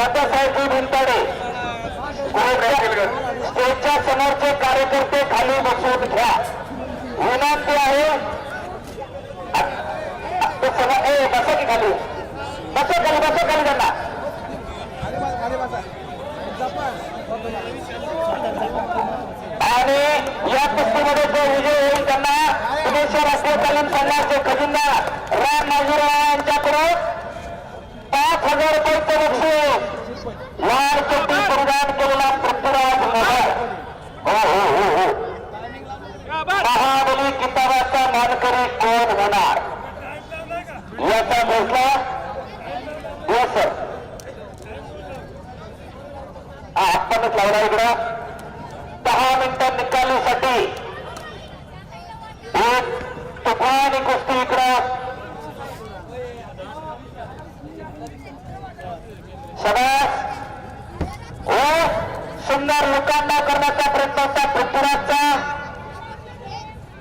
दादासाहेब भिंताडे स्टेजच्या समोरचे कार्यकर्ते खाली बसून घ्या. विनंती आहे. ते बसा की खाली. बसा खाली बसा खाली त्यांना. आणि या कुस्तीमध्ये जो विजय होईल त्यांना पुणेश्वर राष्ट्रीय तालीम संघाचे खजिनदार राम माजुरा यांच्याकडून. पाच हजार रुपयाचं बक्षीस. लाल चट्टी परिधान केलेला पृथ्वीराज मोबाईल हो हो हो हो. महाबली किताबाचा मानकरी कोण होणार? याचा फैसला हो सर. हा आपणच लावला इकडं. दहा मिनिटं निकालीसाठी. एक तुफान कुस्ती इकडं. सगळ्यात हो सुंदर लोकांना करण्याचा प्रयत्न होता. पृथ्वीराजचा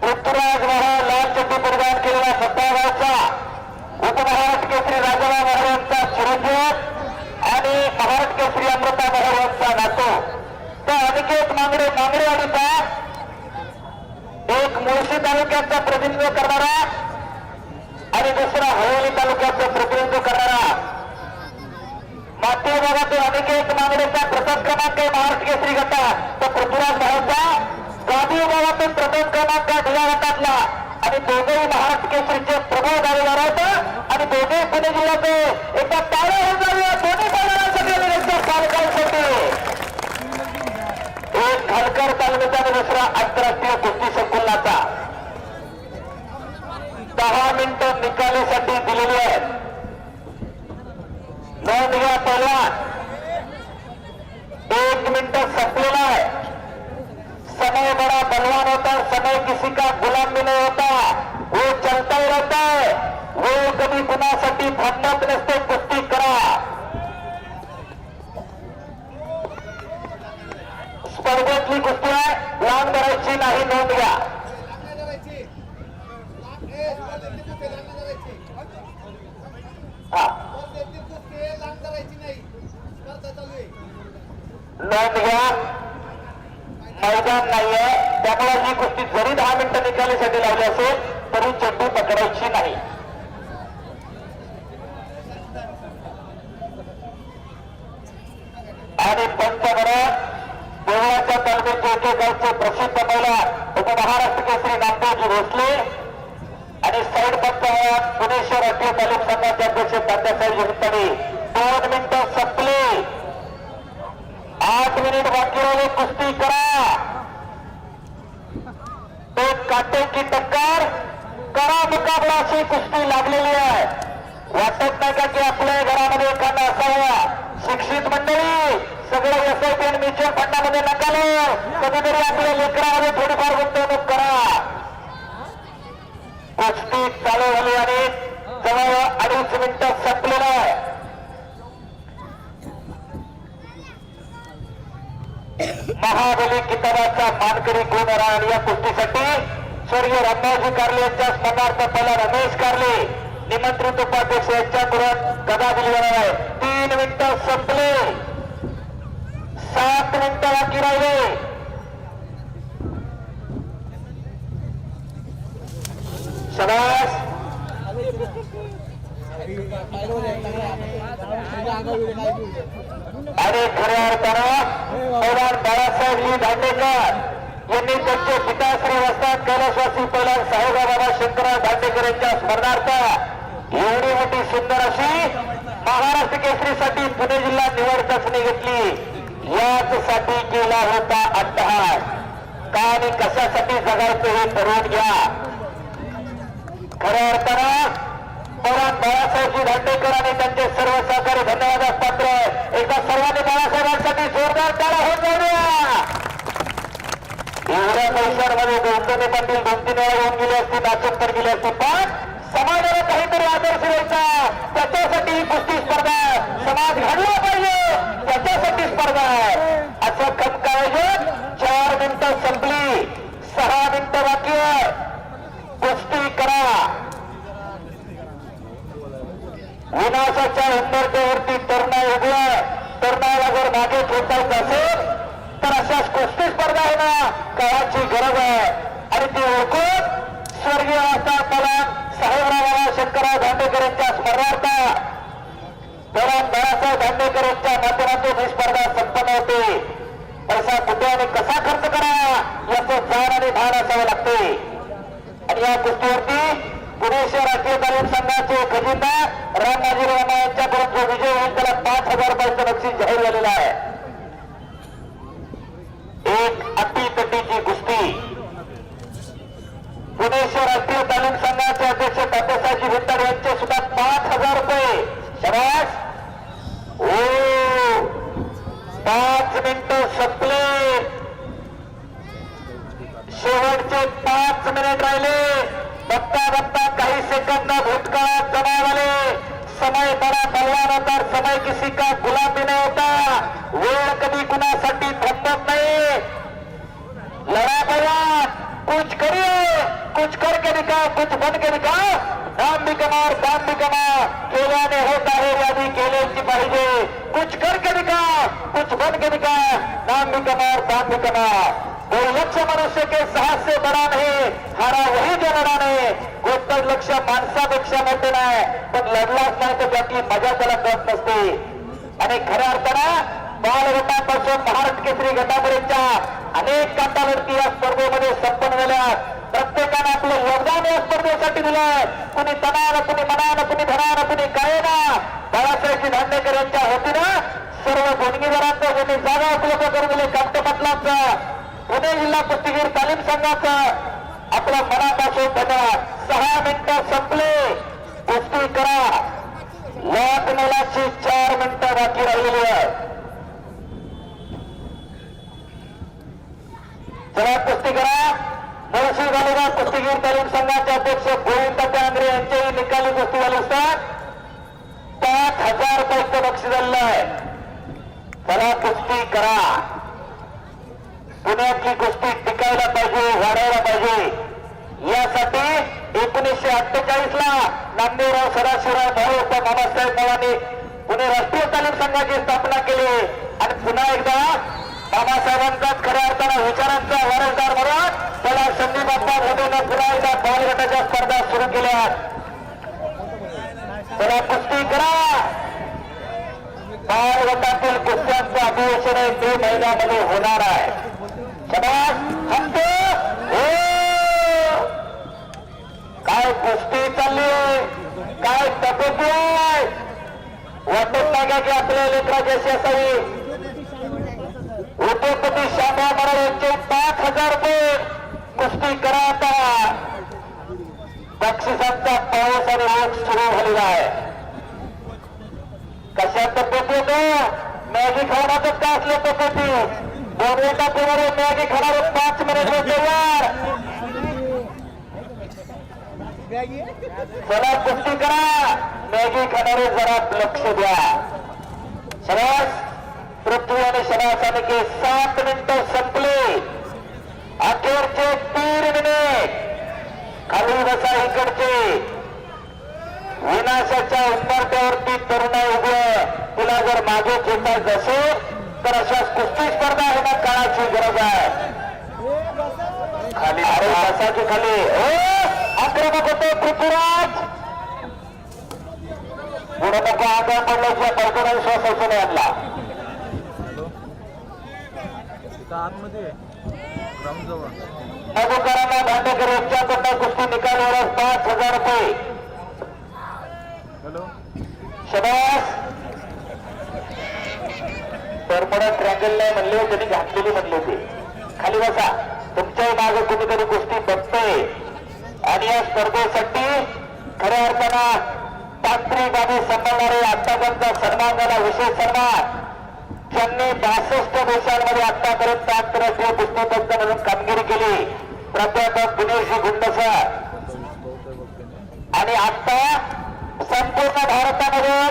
पृथ्वीराज महाराज लाल चट्टी परिधान केलेला सत्तागावचा उपमहाराष्ट्र केसरी राजाराम महाराजांचा चिरंजीव आणि महाराष्ट्र केसरी अमृता महाराजांचा नातो. त्या अनिकेत मांगडे मांगडे आणि एक मुळशी तालुक्याचा प्रतिनिधित्व करणारा आणि दुसरा हवेली तालुक्याचं प्रतिनिधित्व करणारा माती विभागातील अनिकेत मांगडेचा प्रथम क्रमांक आहे महाराष्ट्र केसरी गटात. तर पृथ्वीराज भाऊचा. गादी भागातून प्रथम क्रमांक आहे ढिला गटातला. आणि दोघेही महाराष्ट्र केसरीचे प्रभू झालेला आहेत आणि दोघेही पुणे जिल्ह्याचे. एकदा टाळे होऊन जाऊया दोन्ही पालकांसाठी एक खालकर तालुक्याचा आणि दुसरा आंतरराष्ट्रीय कुस्ती संकुलनाचा दहा मिनिटं निकालासाठी दिलेली आहेत. नोंद घ्या पहिला एक मिनट संपलेला है समय बड़ा बलवान होता है समय किसी का गुलाम भी नहीं होता. वो चलता ही रहता है. वो कधी कुणासाठी थांबत नसते कुस्ती करा. स्पर्धेतली कुस्ती आहे. लांब करायची नाही नोंद घ्या. नोंद घ्या मैदान नाहीये. त्यामुळे ही कुस्ती जरी दहा मिनिटं निकालीसाठी लावली असेल तरी चड्डी पकडायची नाही. आणि पंचगड देवळाच्या तालुक्याचे एकेकाळचे प्रसिद्ध महिला उपमहाराष्ट्र केसरी नामदेवजी भोसले. आणि साईड पंच पुणेश्वर राष्ट्रीय तालुक संघाचे अध्यक्ष तात्यासाहेब जगताडे दोन मिनिटं संपली. आठ मिनिट बाकी राहिले कुस्ती करा. तो काट्यांची टक्कर करा मुकाबला अशी कुस्ती लागलेली आहे. वाटत नाही का की आपल्या घरामध्ये एखादा असावा? शिक्षित मंडळी सगळं एसआयपी आणि म्युच्युअल फंडामध्ये नकालो. कधीतरी आपल्या लेकरामध्ये थोडीफार गुंतवणूक करा. कुस्ती चालू झाली आणि जवळ अडीच मिनिटं संपली आहे महाबली किताबाचा मानकरी कोण राहणार या कुस्तीसाठी? स्वर्गीय रमाजी कारले यांच्या स्मरणार्थ पहिला रमेश कारले. निमंत्रित उपाध्यक्ष यांच्याकडून गदा दिली जाणार आहे. तीन मिनिटं संपले. सात मिनिटं बाकी राहिले. शबास. आणि खऱ्या अर्थानं पैलवान बाळासाहेबजी दांडेकर यांनी त्यांचे पिताश्रम असतात कैलासवासी पैलवान साहेबराव शंकरराव दांडेकर यांच्या स्मरणार्थ एवढी मोठी सुंदर अशी महाराष्ट्र केसरीसाठी पुणे जिल्हा निवड चाचणी घेतली. याच साठी केला होता अट्टहास. का आणि कशासाठी जगायचं हे ठरवून घ्या. खऱ्या अर्थानं पवार बाळासाहेबजी दांडेकर आणि त्यांचे सर्व सहकारी धन्यवादास पात्र आहेत. एकदा सर्वांनी बाळासाहेबांसाठी जोरदार त्याला होत जाऊया. एवढ्या पैशांमध्ये गौतमी पाटील दोन तीन वेळा होऊन गेले असते नाचत तर गेले असते पण समाजाला काहीतरी आदर्श द्यायचा त्याच्यासाठी ही कुस्ती स्पर्धा आहे. समाज घडला पाहिजे त्याच्यासाठी स्पर्धा आहे असं खमका आयोजन चार मिनिटं संपली सहा मिनिटं बाकी आहे कुस्ती करा विनाशाच्या उंबरट्यावरती तरुण उभं बाळासाहेब दांडेकर यांच्या माध्यमातून ही स्पर्धा संपन्न होते. पैसा कुठे आणि कसा खर्च करावा याचं जाण आणि भान असावं लागते. आणि या गोष्टीवरती पुणे शहर राष्ट्रीय तालीम संघाचे खजिनदार रामराजे रामा यांच्याकडून जो विजय होईल त्याला पाच हजार रुपयाचं बक्षीस जाहीर झालेलं आहे. एक अटीतटीची कुस्ती पुणे शहर राष्ट्रीय तालीम संघाचे अध्यक्ष तात्यासाहेबजी भित्तर यांचे सुद्धा पाच हजार रुपये. शबास! ओ! पाच मिनिट संपले. शेवटचे पाच मिनिट राहिले. बघता बघता काही सेकंद भूतकाळात जमा झाले समय बरा बलवान होता समय किसी का गुलाबी नहीं होता. वेळ कधी कुणासाठी थांबत नाही. लढा बया कुछ करिए. कुछ करके दिखाओ कुछ बन के दिखाओ नाम भी कमाओ दाम भी केल्याने होत आहे यादी केल्याची पाहिजे? कुछ करके दिखा कुछ बन के दिखा नाम भी कमाओ दाम भी कमाओ मनुष्य के साहस से बड़ा नहीं हारा वही जो लढा नाही. गोष्ट लक्ष माणसापेक्षा मोठे नाही पण लढलाच नाही तर त्यातली मजा त्याला कळत नसते आणि खऱ्या अर्थानं बालगटापासून महाराष्ट्र केसरी गटापर्यंतच्या अनेक काटावरती या स्पर्धेमध्ये संपन्न झाल्या प्रत्येकानं आपलं योगदान या स्पर्धेसाठी दिलं कुणी तणानं कुणी मनानं कुणी धनानं कुणी कायना बाळासाहेबजी धांडेकर यांच्या वतीनं सर्व देणगीदारांचं ज्यांनी जागा उपलब्ध करून दिले कामटपटलांचं पुणे जिल्हा कुस्तीगीर तालीम संघाचं आपल्या मनापासून धन्यवाद. सहा मिनिटं संपले. कुस्ती करा. लाख मोलाची चार मिनिटं बाकी राहिलेली आहे चला कुस्ती करा. मुळशी घालून कुस्तीगीर तालीम संघाचे अध्यक्ष गोविंद डांगरे यांच्याही निकाली कुस्ती झाली असतात. पाच हजार रुपये बक्षीस झालेलं आहे चला कुस्ती करा. पुण्यातली कुस्ती टिकायला पाहिजे वाढायला पाहिजे. यासाठी एकोणीसशे अठ्ठेचाळीस ला नामदेवराव सदाशिवराव भाऊ बाबासाहेब पवारांनी पुणे राष्ट्रीय तालीम संघाची स्थापना केली. आणि पुन्हा एकदा बाबासाहेबांचाच खऱ्या अर्थानं विचारांचा वारसदार म्हणून त्याला संधी बाप्पा मोदीनं पुन्हा एकदा पवन गटाच्या स्पर्धा सुरू केल्या. त्याला कुस्ती करा. बाल गटातील कुस्त्यांचं अधिवेशन मे महिन्यामध्ये होणार आहे. समाज हंत. हो. काय कुस्ती चालली काय तब्येत आहे? वाटत नाही का की आपल्या लेकराची अशी असावी? उद्योगपती महाराज यांचे पाच हजार रुपये कुस्ती करा आता. बक्षिसांचा पाऊस आणि रोग सुरू झालेला आहे. कशा तब्येत येतो? मॅगी खाण्याचं का असलं तब्येती दोन मिनिटापूर्वी मॅगी खाणार पाच मिनिट तयार. चला कुस्ती करा. मॅगी खाणारे जरा लक्ष द्या. सरस. पृथ्वी आणि शनासाने के सात मिनिट संपले. अखेरचे तीन मिनिट. खाली बसा इकडचे. विनाशाच्या उंबरट्यावरती तरुणा उभं तुला जर मागे खेळताच असेल तर अशा कुस्ती स्पर्धा होणं काळाची गरज आहे. खाली अरे बसाची खाली आक्रमक होतो पृथ्वीराज. पुढे नको आग्रह पडल्याशिवाय पडकोडा विश्वास असू नये तिथं आतमध्ये ग्राउंड जवळ. मधुकरांना भांडेकर यांच्याकडनं कुस्ती निकालवर पाच हजार रुपये. हॅलो? शबास! ट्रँगल नाही म्हणले त्यांनी घातलेली म्हणले होते. खाली बसा. तुमच्याही मागे कुणीतरी कुस्ती बघतोय. आणि या स्पर्धेसाठी खऱ्या अर्थानं तांत्रिक आणि सांभाळणारे आत्तापर्यंत सन्मान झाला विशेष सन्मान. ज्यांनी बासष्ट देशांमध्ये आतापर्यंत आंतरराष्ट्रीय कुस्तीतज्ञ म्हणून कामगिरी केली. प्राध्यापक दिनेशजी गुंडसा आणि आता संपूर्ण भारतामध्ये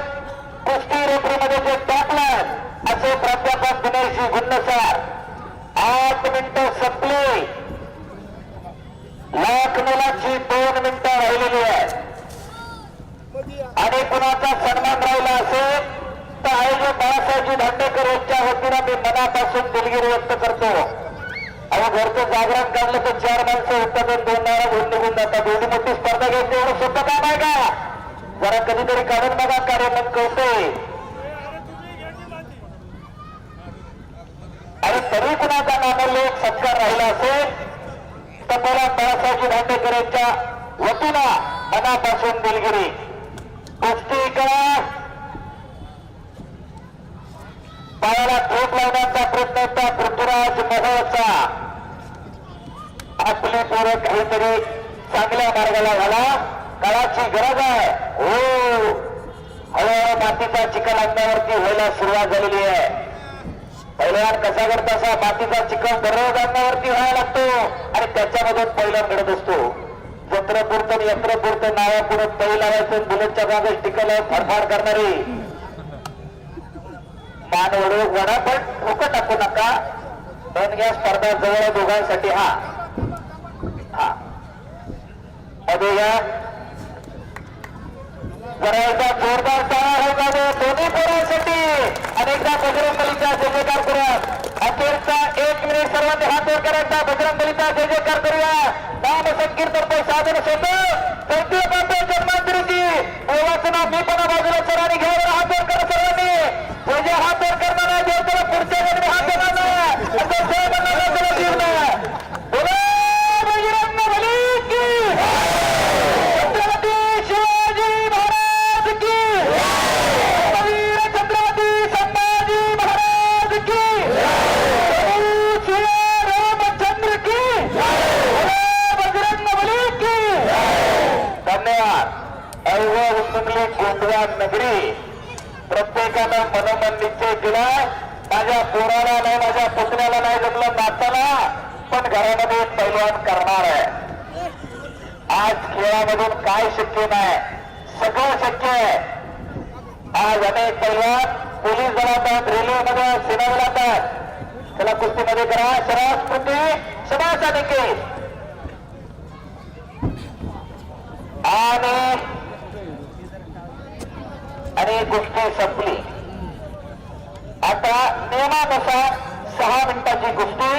कुस्ती रेफरीमध्ये जे टाकलं असे प्राध्यापक दिनेशजी गुंडसार. आठ मिनिटं संपली. लाख मुलाची दोन मिनिटं राहिलेली आहे आणि कुणाचा सन्मान राहिला असेल? तर आयोजक बाळासाहेबजी दांडेकर यांच्या वतीनं मी मनापासून दिलगिरी व्यक्त करतो. आणि घरचं जागरण काढलं तर चार माणसं होतात दोन नारा घेऊन निघून जातात. एवढी मोठी स्पर्धा घ्यायची एवढं सोपं काम आहे का? जरा कधीतरी काढून बघा कार्यक्रम कळतो आणि तरी कुणाचा नामोल्लेख सत्कार राहिला असेल तर मला बाळासाहेबजी दांडेकर यांच्या वतीनं मनापासून दिलगिरी पुष्टीकरण पायाला ठोक लावण्याचा प्रयत्न त्या पृथ्वीराज मोहोळचा. आपले पोरं काहीतरी चांगल्या मार्गाला घाला काळाची गरज आहे. हो. हळूहळू मातीचा चिखल अंगावरती व्हायला सुरुवात झालेली आहे. पहिल्यावर कसा करत असा मातीचा चिखल दररोज अंगावरती व्हायला लागतो. आणि त्याच्यामधून पहिला घडत असतो. जत्रपुरतं यंत्रपुरतं नावापुरत पै लावायचं बुलेटच्या कागद टिकल फडफाड करणारी. मान वडू वडा पण ठोकं टाकू नका. दोन या स्पर्धा जवळ दोघांसाठी हा. हा. मध्ये या. जरा एकदा जोरदार टाळा हो का दोन्ही पोरांसाठी अनेकदा बजरंगबलीचा जय जयकार करूया अखेरचा एक मिनिट सर्वांनी हात वर करायचा. बजरंग बलीचा जय जयकार करूया. नाम संकीर्तन पण साधन सोबत चौथी बाबा जन्मांतरीची. देवाचं नाव मी पण बाजूला सरांनी घ्यायला हात वर करा सर्वांनी. म्हणजे जे जे हात वर करणार आहे देवताला पुढच्या वेळी हात देणार नाही असं जय बनणार त्याला जीवन बोला बजरंगबली की छत्रपती शिवाजी महाराज की वीर छत्रपती संभाजी महाराज की प्रभू श्री रामचंद्र की बजरंग बली की धन्यवाद अवघ उतरली गोंधळा नगरी प्रत्येकानं मनोमन निश्चय केला माझ्या पोराला नाही माझ्या पुतण्याला नाही जमलं नाताला पण घरामध्ये एक पैलवान करणार आहे आज खेळामधून काय शक्य नाही. सगळं शक्य आहे. आज अनेक पैलवान पोलीस दलातात रेल्वेमध्ये सेना दलातात त्याला कुस्तीमध्ये करा. शराब कृती शबास देखील आणि आणि गोष्टी संपली. आता नियमानुसार सहा मिनिटाची गोष्टी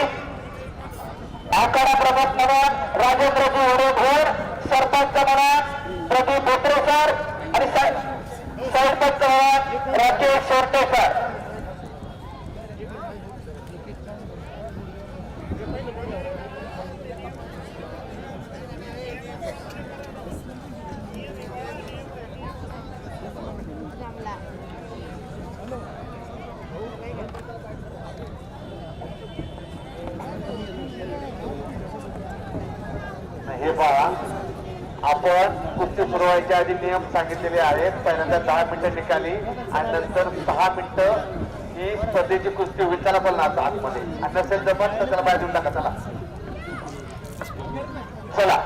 आखाडा प्रमुख म्हणून राजेंद्रजी वडोदर सरपंच म्हणा प्रदीप बोत्रे सर आणि सरपंच म्हणा राकेश सोरटे सर आधी नियम सांगितलेले आहेत. पहिल्यांदा दहा मिनिटं निकाली आणि नंतर दहा मिनिटं ही स्पर्धेची कुस्ती होईल. त्याला पण आता आतमध्ये. आणि नसेल जमत तर त्याला बाहेर देऊन टाका चला. चला.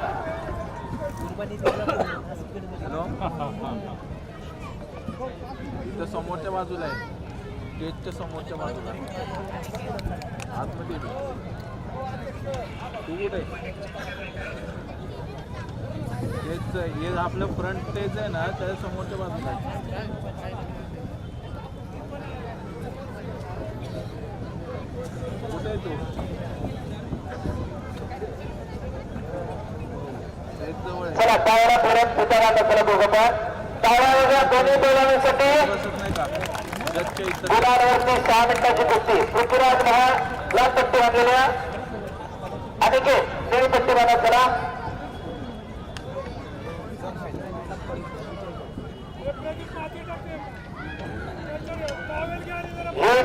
समोरच्या बाजूला आहे. गेटच्या समोरच्या बाजूला आतमध्ये ये. तू कुठे तेच हे आपलं फ्रंट तेच आहे ना त्याच्या समोरच्या बाजूला कुठे आहे तू? चला परत नसला दोन्ही सहा मिनिटाची कुस्ती. पृथ्वीराज महान लाल पट्टी बांधलेल्या. अनिकेत पट्टी बांधा चला.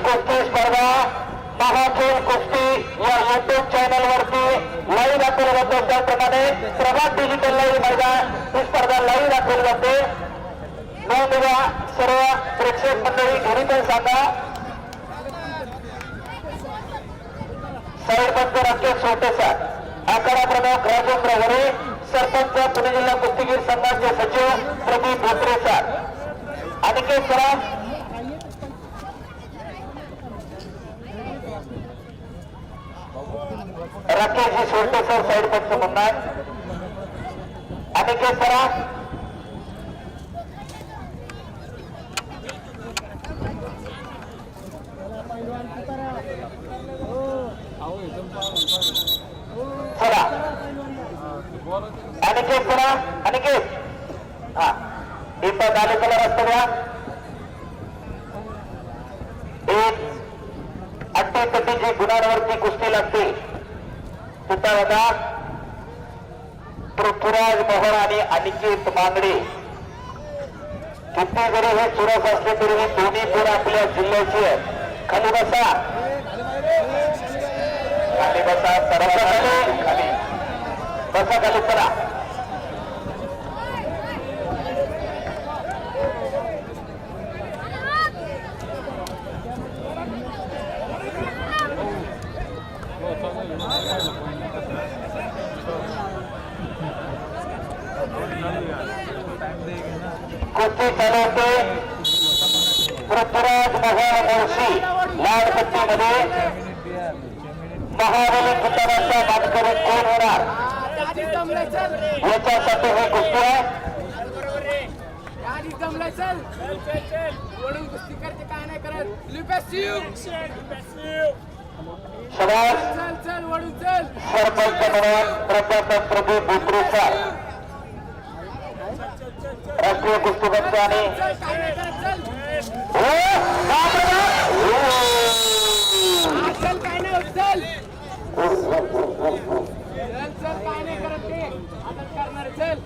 कुस्ती स्पर्धा? महाखेळ कुस्ती या युट्यूब चॅनल वरती लाईव्ह दाखवली जाते त्याप्रमाणे प्रभात डिजिटल लाईव्ह मैदान. ही स्पर्धा लाईव्ह दाखवली जाते. नोंद घ्या सर्व प्रेक्षक मंडळी घरी पण सांगा. सरपंच राकेश सोटे सर आखाडा प्रमुख राजेंद्र वरे सरपंच पुणे जिल्हा कुस्तीगीर संघाचे सचिव प्रदीप धोत्रे सर अनिकेत सराफ राकेशजी सोडते सर साईड पंच म्हणणार अनिकेत सरा चला. अनिकेत सरा अनिकेत. हा. दीपक आले कलर असतो द्या. एक. अड्ड प्रत्येक गतीची गुणांवरती कुस्ती लागते. तिथं पृथ्वीराज मोहन आणि अनिकेत मांगडे. किती जरी हे चुरस असले तरी हे दोन्ही पोर आपल्या जिल्ह्याची आहेत. खाली बसा. खाली बसा. सर्व खाली खाली. बसा खाली चला टाइम देगी ना कुस्ती चालवते पृथ्वीराज मोहन मुळशी लाडपट्टीमध्ये मिनिट दिया छह मिनिट महाबली किताबाचा मानकरी कोण होणार आधीच दमलाय चल याच्यासाठी ही कुस्ती आहे आधीच दमलाय चल वडून कुस्ती करते काय नाही करत. लिपॅसिव चल चल वडून चल. सरपंच प्रजातंत्र प्रभू बुद्रुचा राष्ट्रीय कुस्तीबद्ध आणि चल काय नाही चल. चल काय नाही करत ते. आता करणार आहे, चल.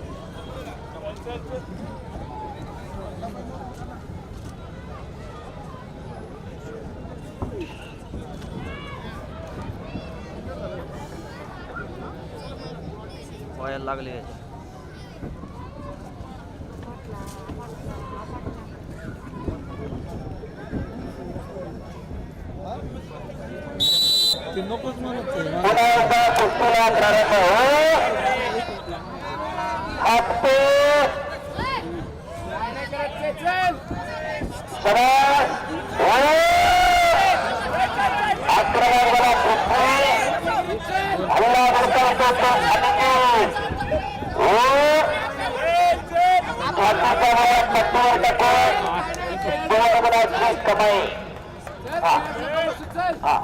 व्हायला लागले ते नकोच हो छातीच्या वयात पट्टीवर टाकून दोन गुणाची कमाई चल चल हा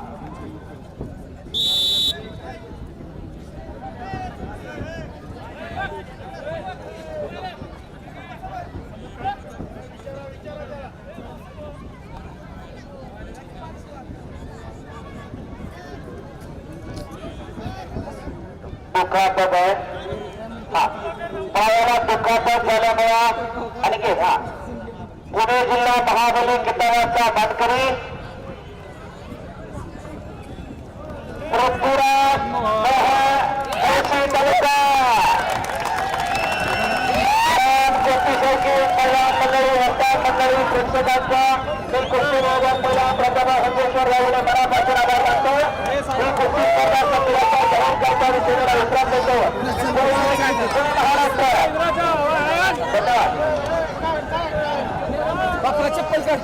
दुखापत आहे हा पायाला दुखापत झाल्यामुळं आणखी हा. पुणे जिल्हा महाबली किताबाचा मानकरी पृथ्वीराज मोहन तालुका ज्योतिषाची महिला मंडळी वर्धा मंडळी प्रेक्षकांचा मी कुस्ती मैदान पहिला प्रथम संजेश्वर राहुले मनापासून आभार मानतो ही कुस्ती स्पर्धा संघाचा जाहीर करता विषयाला विश्राम देतो महाराष्ट्र धन्यवाद. चप्पल कर